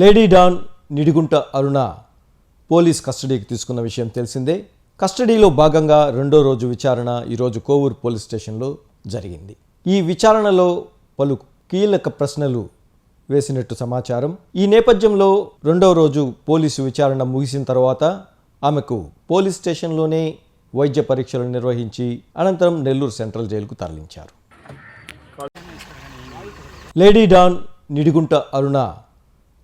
Lady don Nidigunta Aruna police కస్టడీకి తీసుకున్న విషయం తెలిసిందే. కస్టడీలో భాగంగా రెండో రోజు విచారణ ఈరోజు కోవూరు పోలీస్ స్టేషన్లో జరిగింది. ఈ విచారణలో పలు కీలక ప్రశ్నలు వేసినట్టు సమాచారం. ఈ నేపథ్యంలో రెండో రోజు పోలీసు విచారణ ముగిసిన తర్వాత ఆమెకు పోలీస్ స్టేషన్లోనే వైద్య పరీక్షలు నిర్వహించి అనంతరం నెల్లూరు సెంట్రల్ జైలుకు తరలించారు. Lady don Nidigunta Aruna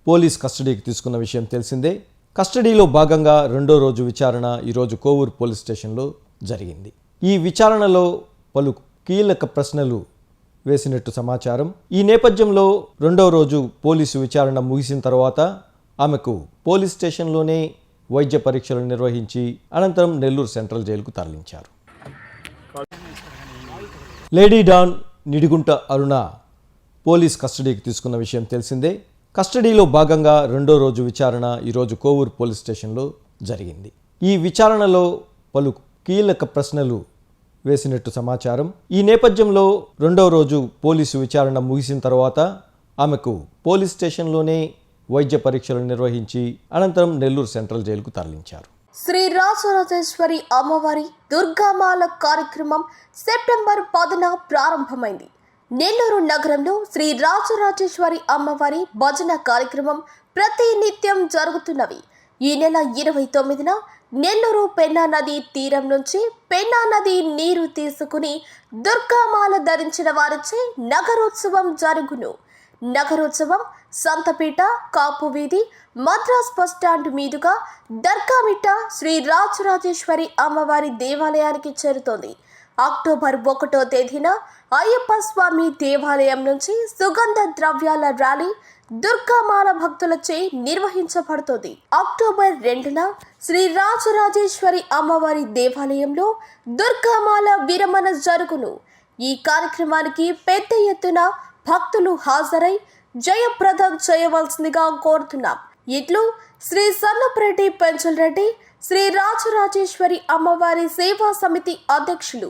police కస్టడీకి తీసుకున్న విషయం తెలిసిందే. కస్టడీలో భాగంగా రెండో రోజు విచారణ ఈరోజు కోవూరు పోలీస్ స్టేషన్లో జరిగింది. ఈ విచారణలో పలు కీలక ప్రశ్నలు వేసినట్టు సమాచారం. ఈ నేపథ్యంలో రెండో రోజు పోలీసు విచారణ ముగిసిన తర్వాత ఆమెకు పోలీస్ స్టేషన్లోనే వైద్య పరీక్షలు నిర్వహించి అనంతరం నెల్లూరు సెంట్రల్ జైలుకు తరలించారు. Lady don Nidigunta Aruna police కస్టడీకి తీసుకున్న విషయం తెలిసిందే. కస్టడీలో భాగంగా రెండో రోజు విచారణ ఈరోజు కోవూరు పోలీస్ స్టేషన్లో జరిగింది. ఈ విచారణలో పలు కీలక ప్రశ్నలు వేసినట్టు సమాచారం. ఈ నేపథ్యంలో రెండో రోజు పోలీసు విచారణ ముగిసిన తర్వాత ఆమెకు పోలీస్ స్టేషన్లోనే వైద్య పరీక్షలు నిర్వహించి అనంతరం నెల్లూరు సెంట్రల్ జైలుకు తరలించారు. శ్రీ రాజరాజేశ్వరి అమ్మవారి దుర్గామాల కార్యక్రమం సెప్టెంబర్ పదున ప్రారంభమైంది. నెల్లూరు నగరంలో శ్రీ రాజరాజేశ్వరి అమ్మవారి భజన కార్యక్రమం ప్రతి నిత్యం జరుగుతున్నవి ఈ నెల ఇరవై తొమ్మిదిన నెల్లూరు పెన్నా నది తీరం నుంచి పెన్నా నది నీరు తీసుకుని దుర్గామాల ధరించిన వారిచే నగరోత్సవం జరుగును. నగరోత్సవం సంతపేట కాపు వీధి మద్రాస్ బస్ స్టాండ్ మీదుగా దర్గామిట్ట శ్రీ రాజరాజేశ్వరి అమ్మవారి దేవాలయానికి చేరుతోంది. అక్టోబర్ ఒకటో తేదీన అయ్యప్ప స్వామి దేవాలయం నుంచి సుగంధ ద్రవ్యాల ర్యాలీ దుర్గామాల భక్తులచే నిర్వహించబడుతుంది. అక్టోబర్ రెండున శ్రీ రాజరాజేశ్వరి అమ్మవారి దేవాలయంలో దుర్గామాల విరమణ జరుగును. ఈ కార్యక్రమానికి పెద్ద ఎత్తున భక్తులు హాజరై జయప్రదం చేయవలసిందిగా కోరుతున్నాం. ఇట్లు శ్రీ సన్నపరెడ్డి పెంచల్ రెడ్డి శ్రీ రాజరాజేశ్వరి అమ్మవారి సేవా సమితి అధ్యక్షులు